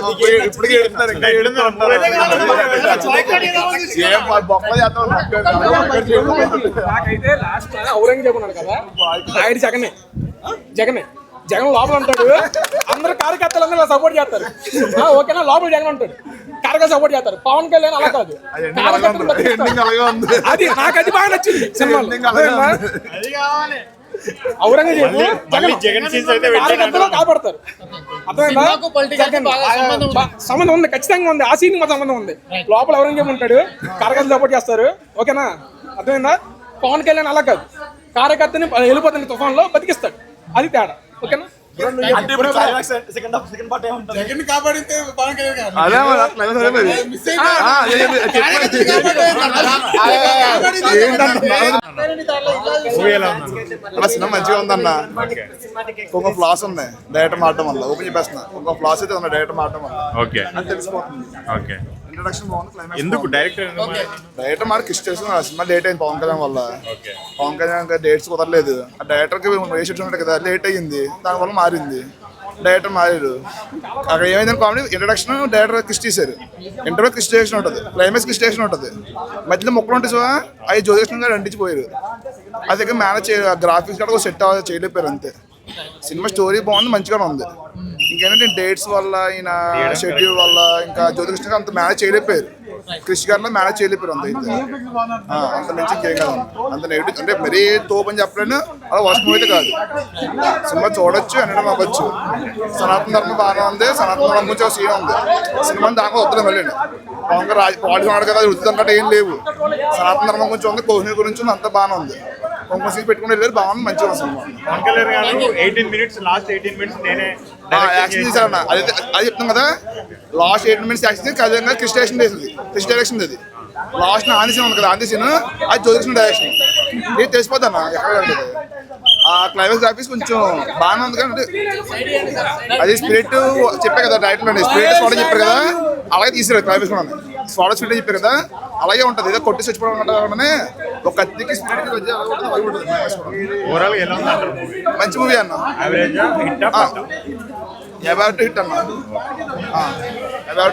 ఇప్పుడు నాకైతే లాస్ట్ ఔరంగజేబు ఉన్నాడు కదా ఆయన జగనే జగనే జగన్ లోపల ఉంటాడు అందరు కార్యకర్తలు అందరూ సపోర్ట్ చేస్తారు ఆ, ఓకేనా లోపల జగన్ ఉంటాడు కార్యకర్త సపోర్ట్ చేస్తారు. పవన్ కళ్యాణ్ అలా కాదు. అది నాకు అది బాగా నచ్చింది సినిమాలో. ఔరంగజేబు కాపాడతారు. సంబంధం ఉంది. బా- సంబంధం ఉంది ఖచ్చితంగా ఉంది. ఆ సీన్ మా సంబంధం ఉంది. లోపల ఔరంగజేబు ఉంటాడు. కార్యకర్తలు సపోర్ట్ చేస్తారు. ఓకేనా? అర్థమైందా? పవన్ కళ్యాణ్ అలా కాదు. కార్యకర్తని వెళ్ళిపోతున్న తుఫాన్లో బతికిస్తాడు. అది తేడా. ఓకేనా? మంచిగా ఉందన్న. ఒక ఫ్లాస్ ఉంది డైరెక్టర్ మారడం వల్ల. ఓపెన్ చెప్పేస్తున్నా. ఒక ఫ్లాస్ అయితే ఉంది డైరెక్టర్ మారడం వల్ల. ఓకే. అది తెలిసిపోతుంది. ఓకే. ఇంట్రడక్షన్ బాగుంది క్లైమాక్స్ ఎందుకు? డైరెక్టర్ డైరెక్టర్ మార్క్ ఇష్టం ఆ సినిమా లేట్ అయింది పవన్ కళ్యాణ్ వల్ల. ఓకే. పవన్ కళ్యాణ్ డేట్స్ కుదరలేదు. ఆ డైరెక్టర్కి ఉంటాడు కదా లేట్ అయ్యింది. దానివల్ల మారింది. డైరెక్టర్ మారారు అక్కడ ఏమైందని కామెడీ ఇంట్రడక్షన్ డైరెక్టర్ కిస్ట్ చేశారు. ఇంటర్వ్యూ కిస్ట్ స్టేషన్ ఉంటుంది. క్లైమాక్స్ కిస్ట్ స్టేషన్ ఉంటుంది. మధ్యలో మొక్కలు ఉంటాయి సో అవి జ్యోతిష్ణ గారు అంటించిపోయారు. అది దగ్గర మేనేజ్ చేయ గ్రాఫిక్స్ కూడా సెట్ చేయలేపారు అంతే. సినిమా స్టోరీ బాగుంది మంచిగానే ఉంది. ఇంకేంటంటే డేట్స్ వల్ల ఈయన షెడ్యూల్ వల్ల ఇంకా జ్యోతికృష్ణ అంత మేనేజ్ చేయలేపారు కృషి గారిలో మేనేజ్ చేయలేపారు అంత అయితే అంత కాదు. అంత నెగిటివ్ అంటే మరీ తోపని చెప్పలేను. అలా వర్షం అయితే కాదు. సినిమా చూడొచ్చు అనడం అవ్వచ్చు సనాతన ధర్మం బాగానే ఉంది సనాతన ధర్మం గురించి ఒక సీన్ ఉంది. సినిమా దాకా వద్దులే మళ్ళీ. పవన్ రాజ పాలిటిక్స్ ఉన్నాడు కదా వృత్తి అన్నట్టు ఏం లేవు. సనాతన ధర్మం గురించి ఉంది కోహినూర్ గురించి అంతా బాగానే ఉంది. కొంచెం సీన్ పెట్టుకుని వెళ్ళారు బాగుంది మంచిగా cinema. Pawan Kalyan garu eighteen minutes last eighteen minutes నేనే యాక్షన్ చేశారన్న అది అది చెప్తాం కదా లాస్ట్ ఎయిట్ మినిట్స్ యాక్షన్ గారు క్రిష్ డైరెక్షన్ చేసింది క్రిష్ డైరెక్షన్ అది లాస్ట్ ఆంధ్ర సీన్ ఉంది కదా ఆంధ్ర సీన్ అది జ్యోతిష్ణ డైరెక్షన్. ఇది తెలిసిపోద్ది అన్న? ఎక్కడ. ఆ క్లైమాక్స్ గ్రాఫిక్స్ కొంచెం బాగానే ఉంది కానీ అది స్పిరిట్ చెప్పే కదా డైరెక్ట్ అండి స్పిరిట్ స్పాట్ చెప్పారు కదా అలాగే తీసారు క్లైమాక్స్ కూడా. స్పాట్ స్పిరిట్ చెప్పారు కదా అలాగే ఉంటుంది. ఏదో కొట్టి చచ్చిపోవడం ఒక కత్తికి స్పిరిట్ మంచి మూవీ అన్న. ഞാൻ വേറെ ഹിറ്റാണ് ആ ഞാൻ വേറെ